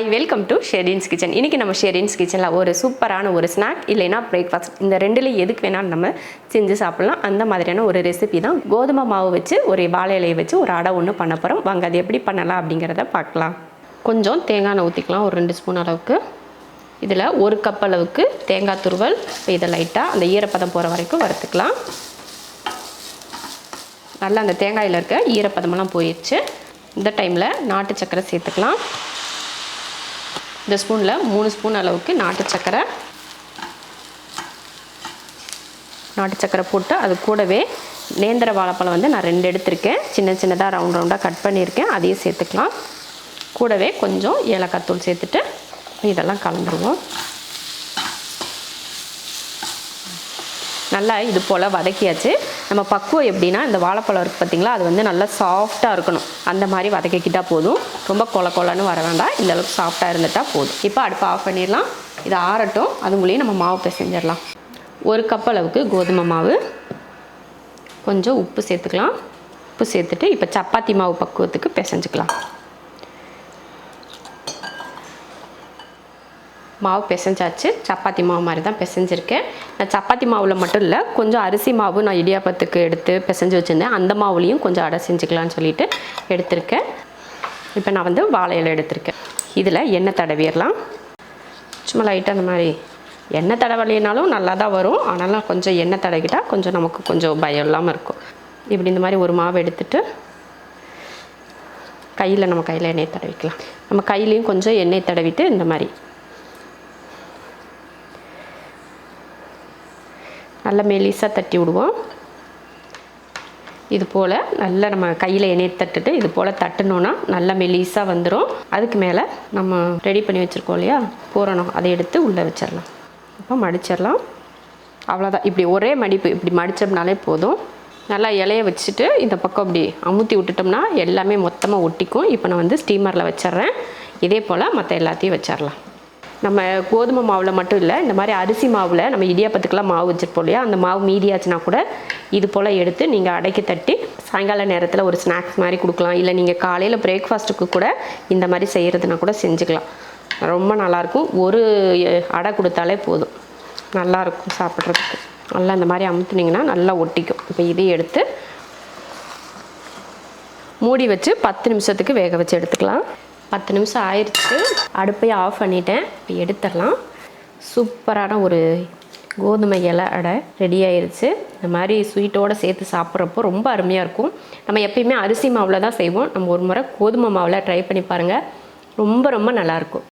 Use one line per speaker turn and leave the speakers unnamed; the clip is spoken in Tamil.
Hi welcome to Shereen's kitchen இன்றைக்கி நம்ம ஷெரீன்ஸ் கிச்சனில் ஒரு சூப்பரான ஒரு ஸ்நாக் இல்லைன்னா பிரேக்ஃபாஸ்ட் இந்த ரெண்டுல எதுக்கு வேணாலும் நம்ம செஞ்சு சாப்பிட்லாம். அந்த மாதிரியான ஒரு ரெசிபி தான். கோதுமை மாவு வச்சு ஒரு வாழை இலையை வச்சு ஒரு அடை ஒன்று பண்ண போகிறோம் வாங்க அது எப்படி பண்ணலாம் அப்படிங்கிறத பார்க்கலாம். கொஞ்சம் தேங்காய் எண்ணெய் ஊற்றிக்கலாம் ஒரு ரெண்டு ஸ்பூன் அளவுக்கு. இதில் ஒரு கப் அளவுக்கு தேங்காய் துருவல். இப்போ இதை லைட்டாக அந்த ஈரப்பதம் போகிற வரைக்கும் வறுத்துக்கலாம். நல்லா அந்த தேங்காயில் இருக்க ஈரப்பதமெல்லாம் போயிடுச்சு இந்த டைமில் நாட்டு சக்கரை சேர்த்துக்கலாம். இந்த ஸ்பூனில் மூணு ஸ்பூன் அளவுக்கு நாட்டு சக்கரை. நாட்டு சக்கரை போட்டு அது கூடவே நேந்திர வாழைப்பழம் வந்து நான் ரெண்டு எடுத்திருக்கேன். சின்ன சின்னதாக ரவுண்ட் ரவுண்டாக கட் பண்ணியிருக்கேன். அதையும் சேர்த்துக்கலாம். கூடவே கொஞ்சம் ஏலக்காய் தூள் சேர்த்துட்டு இதெல்லாம் கலந்துருவோம். நல்லா இது போல் வதக்கியாச்சு. நம்ம பக்குவம் எப்படின்னா இந்த வாழைப்பழம் இருக்குது பார்த்திங்களா அது வந்து நல்லா சாஃப்டாக இருக்கணும். அந்த மாதிரி வதக்கிக்கிட்டால் போதும். ரொம்ப கொல கொலன்னு வர வேண்டாம். இந்தளவுக்கு சாஃப்டாக இருந்துட்டால் போதும். இப்போ அடுப்பு ஆஃப் பண்ணிடலாம். இது ஆறட்டும். அதுக்குள்ளேயும் நம்ம மாவு பிசைஞ்சிடலாம். ஒரு கப் அளவுக்கு கோதுமை மாவு. கொஞ்சம் உப்பு சேர்த்துக்கலாம். உப்பு சேர்த்துட்டு இப்போ சப்பாத்தி மாவு பக்குவத்துக்கு பிசைஞ்சுக்கலாம். மாவு பிசைஞ்சாச்சு. சப்பாத்தி மாவு மாதிரி தான் பிசைஞ்சிருக்கேன். நான் சப்பாத்தி மாவில் மட்டும் இல்லை கொஞ்சம் அரிசி மாவு நான் இடியாப்பத்துக்கு எடுத்து பிசைஞ்சு வச்சுருந்தேன். அந்த மாவுலேயும் கொஞ்சம் அடை செஞ்சுக்கலான்னு சொல்லிட்டு எடுத்திருக்கேன். இப்போ நான் வந்து வாழை எடுத்திருக்கேன். இதில் எண்ணெய் தடவிடலாம். சும்மா லைட்டாக அந்த மாதிரி எண்ணெய் தடவலைனாலும் நல்லா தான் வரும். ஆனாலும் கொஞ்சம் எண்ணெய் தடவிட்டால் கொஞ்சம் நமக்கு கொஞ்சம் பயம் இல்லாமல் இருக்கும். இப்படி இந்த மாதிரி ஒரு மாவு எடுத்துட்டு கையில் நம்ம கையில் எண்ணெய் தடவிக்கலாம். நம்ம கையிலையும் கொஞ்சம் எண்ணெய் தடவிட்டு இந்த மாதிரி நல்லா மெலிசாக தட்டி விடுவோம். இது போல் நல்லா நம்ம கையில் எண்ணெய் தட்டுட்டு இது போல் தட்டினோன்னா நல்லா மெலிசாக வந்துடும் அதுக்கு மேலே நம்ம ரெடி பண்ணி வச்சுருக்கோம் இல்லையா? பூரணம். அதை எடுத்து உள்ளே வச்சிடலாம் இப்போ மடிச்சிடலாம் அவ்வளோதான் இப்படி ஒரே மடிப்பு. இப்படி மடித்தோம்னாலே போதும். நல்லா இலைய வச்சுட்டு இந்த பக்கம் இப்படி அமுத்தி விட்டுட்டோம்னா எல்லாமே மொத்தமாக ஒட்டிக்கும். இப்போ நான் வந்து ஸ்டீமரில் வச்சிட்றேன் இதே போல் மற்ற எல்லாத்தையும் வச்சிடலாம் நம்ம கோதுமை மாவில் மட்டும் இல்லை இந்த மாதிரி அரிசி மாவில் நம்ம இடியாப்பத்துக்கெலாம் மாவு வச்சுருப்போம் இல்லையா? அந்த மாவு மீதியாச்சுன்னா கூட இது போல் எடுத்து நீங்கள் அடைக்கி தட்டி சாயங்கால நேரத்தில் ஒரு ஸ்நாக்ஸ் மாதிரி கொடுக்கலாம். இல்லை நீங்கள் காலையில் பிரேக்ஃபாஸ்ட்டுக்கு கூட இந்த மாதிரி செய்கிறதுனா கூட செஞ்சுக்கலாம். ரொம்ப நல்லாயிருக்கும் ஒரு அடை கொடுத்தாலே போதும். நல்லாயிருக்கும் சாப்பிட்றதுக்கு. நல்லா இந்த மாதிரி அமுத்துனீங்கன்னா நல்லா ஒட்டிக்கும். இப்போ இதையும் எடுத்து மூடி வச்சு பத்து நிமிஷத்துக்கு வேக வச்சு எடுத்துக்கலாம். பத்து நிமிஷம் ஆயிடுச்சு அடுப்பையும் ஆஃப் பண்ணிட்டேன். இப்போ எடுத்துடலாம். சூப்பரான ஒரு கோதுமை இலை அடை ரெடி ஆயிடுச்சு இந்த மாதிரி ஸ்வீட்டோடு சேர்த்து சாப்பிட்றப்போ ரொம்ப அருமையாக இருக்கும். நம்ம எப்பயுமே அரிசி மாவில் தான் செய்வோம். நம்ம ஒரு முறை கோதுமை மாவில் ட்ரை பண்ணி பாருங்கள் ரொம்ப ரொம்ப நல்லாயிருக்கும்